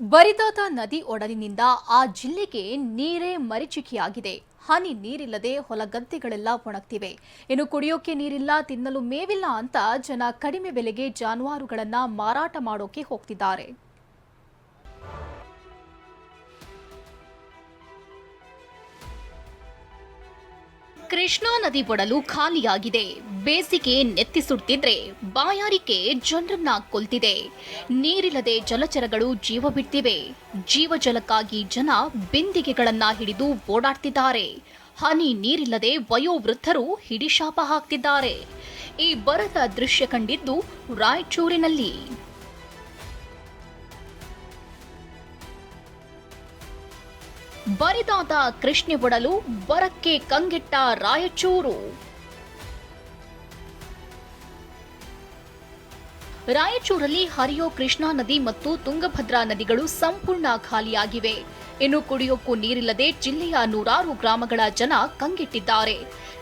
ಬರಿದಾದ ನದಿ ಒಡಲಿನಿಂದ ಆ ಜಿಲ್ಲೆಗೆ ನೀರೇ ಮರಿಚಿಕೆಯಾಗಿದೆ ಹನಿ ನೀರಿಲ್ಲದೆ ಹೊಲಗದ್ದೆಗಳೆಲ್ಲ ಒಣಗ್ತಿವೆ. ಇನ್ನು ಕುಡಿಯೋಕೆ ನೀರಿಲ್ಲ, ತಿನ್ನಲು ಮೇವಿಲ್ಲ ಅಂತ ಜನ ಕಡಿಮೆ ಬೆಲೆಗೆ ಜಾನುವಾರುಗಳನ್ನ ಮಾರಾಟ ಮಾಡೋಕೆ ಹೋಗ್ತಿದ್ದಾರೆ. ಕೃಷ್ಣಾ ನದಿ ಒಡಲು ಖಾಲಿಯಾಗಿದೆ. ಬೇಸಿಗೆ ನೆತ್ತಿ ಸುಡ್ತಿದ್ರೆ ಬಾಯಾರಿಕೆ ಜನರನ್ನ ಕೊಲ್ತಿದೆ. ನೀರಿಲ್ಲದೆ ಜಲಚರಗಳು ಜೀವ ಬಿಡ್ತಿವೆ. ಜೀವಜಲಕ್ಕಾಗಿ ಜನ ಬಿಂದಿಗೆಗಳನ್ನ ಹಿಡಿದು ಓಡಾಡ್ತಿದ್ದಾರೆ. ಹನಿ ನೀರಿಲ್ಲದೆ ವಯೋವೃದ್ಧರು ಹಿಡಿಶಾಪ ಹಾಕ್ತಿದ್ದಾರೆ. ಈ ಬರದ ದೃಶ್ಯ ಕಂಡಿದ್ದು ರಾಯಚೂರಿನಲ್ಲಿ. ಬರಿದಾದ ಕೃಷ್ಣೆ ಒಡಲು ಬರಕ್ಕೆ ಕಂಗೆಟ್ಟ ರಾಯಚೂರು. ರಾಯಚೂರಲ್ಲಿ ಹರಿಯೋ ಕೃಷ್ಣಾ ನದಿ ಮತ್ತು ತುಂಗಭದ್ರಾ ನದಿಗಳು ಸಂಪೂರ್ಣ ಖಾಲಿಯಾಗಿವೆ. ಇನ್ನು ಕುಡಿಯೋಕ್ಕೂ ನೀರಿಲ್ಲದೆ ಜಿಲ್ಲೆಯ ನೂರಾರು ಗ್ರಾಮಗಳ ಜನ ಕಂಗೆಟ್ಟಿದ್ದಾರೆ.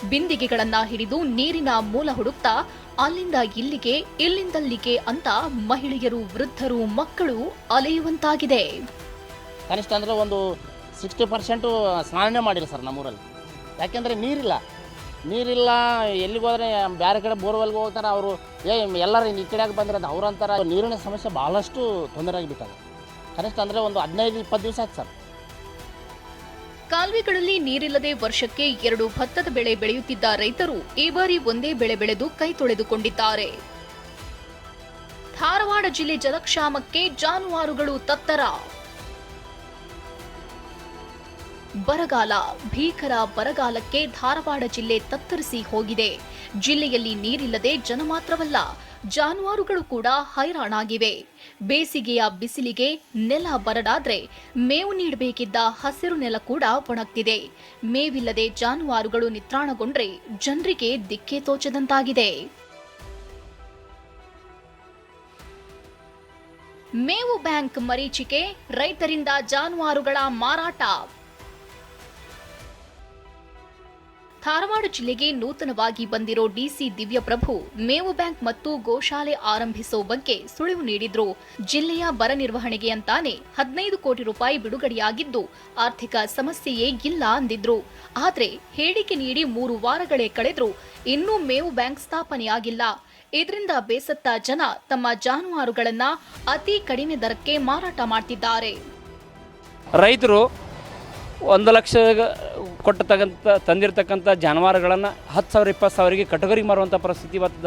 ಬಿಂದಿಗೆಗಳನ್ನ ಹಿಡಿದು ನೀರಿನ ಮೂಲ ಹುಡುಕ್ತಾ, ಅಲ್ಲಿಂದ ಇಲ್ಲಿಗೆ, ಇಲ್ಲಿಂದಲ್ಲಿಗೆ ಅಂತ ಮಹಿಳೆಯರು, ವೃದ್ಧರು, ಮಕ್ಕಳು ಅಲೆಯುವಂತಾಗಿದೆ. ಕನಿಷ್ಠ ಅಂದ್ರೆ ಒಂದು ಸಿಕ್ಸ್ಟಿ ಪರ್ಸೆಂಟು ಸ್ನಾನನೇ ಮಾಡಿಲ್ಲ ಸರ್ ನಮ್ಮೂರಲ್ಲಿ. ಯಾಕೆಂದರೆ ನೀರಿಲ್ಲ. ನೀರಿಲ್ಲ, ಎಲ್ಲಿಗೆ ಹೋದ್ರೆ ಬೇರೆ ಕಡೆ ಬೋರ್ವೆಲ್ಗೆ ಹೋಗ್ತಾರೆ, ಅವರು ಏ, ಎಲ್ಲರೂ ಈ ಕಡೆಯಾಗಿ ಬಂದ್ರೆ ಅವ್ರ ನೀರಿನ ಸಮಸ್ಯೆ ಭಾಳಷ್ಟು ತೊಂದರೆ ಆಗಿಬಿಟ್ಟದೆ. ಕನಿಷ್ಠ ಅಂದರೆ ಒಂದು ಹದಿನೈದು, ಇಪ್ಪತ್ತು ದಿವಸ ಆಯ್ತು ಸರ್. ಕಾಲುವೆಗಳಲ್ಲಿ ನೀರಿಲ್ಲದೆ ವರ್ಷಕ್ಕೆ ಎರಡು ಭತ್ತದ ಬೆಳೆ ಬೆಳೆಯುತ್ತಿದ್ದ ರೈತರು ಈ ಬಾರಿ ಒಂದೇ ಬೆಳೆ ಬೆಳೆದು ಕೈ ತೊಳೆದುಕೊಂಡಿದ್ದಾರೆ. ಧಾರವಾಡ ಜಿಲ್ಲೆ ಜಲಕ್ಷಾಮಕ್ಕೆ ಜಾನುವಾರುಗಳು ತತ್ತರ. ಬರಗಾಲ, ಭೀಕರ ಬರಗಾಲಕ್ಕೆ ಧಾರವಾಡ ಜಿಲ್ಲೆ ತತ್ತರಿಸಿ ಹೋಗಿದೆ. ಜಿಲ್ಲೆಯಲ್ಲಿ ನೀರಿಲ್ಲದೆ ಜನ ಮಾತ್ರವಲ್ಲ, ಜಾನುವಾರುಗಳು ಕೂಡ ಹೈರಾಣಾಗಿವೆ. ಬೇಸಿಗೆಯ ಬಿಸಿಲಿಗೆ ನೆಲ ಬರಡಾದ್ರೆ ಮೇವು ನೀಡಬೇಕಿದ್ದ ಹಸಿರು ನೆಲ ಕೂಡ ಒಣಗ್ತಿದೆ. ಮೇವಿಲ್ಲದೆ ಜಾನುವಾರುಗಳು ನಿತ್ರಾಣಗೊಂಡ್ರೆ ಜನರಿಗೆ ದಿಕ್ಕೆ ತೋಚದಂತಾಗಿದೆ. ಮೇವು ಬ್ಯಾಂಕ್ ಮರೀಚಿಕೆ, ರೈತರಿಂದ ಜಾನುವಾರುಗಳ ಮಾರಾಟ. ಧಾರವಾಡ ಜಿಲ್ಲೆಗೆ ನೂತನವಾಗಿ ಬಂದಿರೋ ಡಿಸಿ ದಿವ್ಯಪ್ರಭು ಮೇವು ಬ್ಯಾಂಕ್ ಮತ್ತು ಗೋಶಾಲೆ ಆರಂಭಿಸೋ ಬಗ್ಗೆ ಸುಳಿವು ನೀಡಿದ್ರು. ಜಿಲ್ಲೆಯ ಬರ ನಿರ್ವಹಣೆಗೆ ಅಂತಾನೆ ಹದಿನೈದು ಕೋಟಿ ರೂಪಾಯಿ ಬಿಡುಗಡೆಯಾಗಿದ್ದು ಆರ್ಥಿಕ ಸಮಸ್ಯೆಯೇ ಇಲ್ಲ ಅಂದಿದ್ರು. ಆದ್ರೆ ಹೇಳಿಕೆ ನೀಡಿ ಮೂರು ವಾರಗಳೇ ಕಳೆದ್ರು ಇನ್ನೂ ಮೇವು ಬ್ಯಾಂಕ್ ಸ್ಥಾಪನೆಯಾಗಿಲ್ಲ. ಇದರಿಂದ ಬೇಸತ್ತ ಜನ ತಮ್ಮ ಜಾನುವಾರುಗಳನ್ನ ಅತಿ ಕಡಿಮೆ ದರಕ್ಕೆ ಮಾರಾಟ ಮಾಡ್ತಿದ್ದಾರೆ. ರೈತರು ಒಂದು ಲಕ್ಷ ಕೊಟ್ಟತಕ್ಕಂಥ, ತಂದಿರತಕ್ಕಂಥ ಜಾನುವಾರುಗಳನ್ನು ಹತ್ತು ಸಾವಿರ, ಇಪ್ಪತ್ತು ಸಾವಿರಗೆ ಕಟಗರಿಗೆ ಮಾರುವಂಥ ಪರಿಸ್ಥಿತಿ ಇವತ್ತು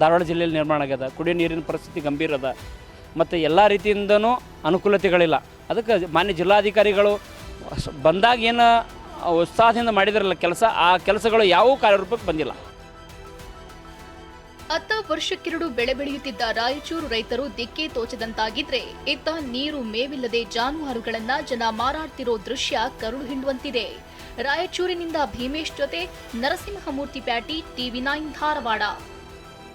ಧಾರವಾಡ ಜಿಲ್ಲೆಯಲ್ಲಿ ನಿರ್ಮಾಣ ಆಗ್ಯದ. ಕುಡಿಯೋ ನೀರಿನ ಪರಿಸ್ಥಿತಿ ಗಂಭೀರ ಅದ. ಮತ್ತು ಎಲ್ಲ ರೀತಿಯಿಂದನೂ ಅನುಕೂಲತೆಗಳಿಲ್ಲ. ಅದಕ್ಕೆ ಮಾನ್ಯ ಜಿಲ್ಲಾಧಿಕಾರಿಗಳು ಬಂದಾಗ ಏನು ಉತ್ಸಾಹದಿಂದ ಮಾಡಿದಿರಲ್ಲ ಕೆಲಸ, ಆ ಕೆಲಸಗಳು ಯಾವ ಕಾರ್ಯರೂಪಕ್ಕೆ ಬಂದಿಲ್ಲ. ಅತ್ತ ವರ್ಷಕ್ಕೆರಡು ಬೆಳೆ ಬೆಳೆಯುತ್ತಿದ್ದ ರಾಯಚೂರು ರೈತರು ದಿಕ್ಕೇ ತೋಚದಂತಾಗಿದ್ರೆ, ಇತ್ತ ನೀರು ಮೇವಿಲ್ಲದೆ ಜಾನುವಾರುಗಳನ್ನ ಜನ ಮಾರಾಡ್ತಿರೋ ದೃಶ್ಯ ಕರುಳು ಹಿಂಡುವಂತಿದೆ. ರಾಯಚೂರಿನಿಂದ ಭೀಮೇಶ್ ಜೊತೆ ನರಸಿಂಹಮೂರ್ತಿ ಪ್ಯಾಟಿ, ಟಿವಿ ನೈನ್ ಧಾರವಾಡ.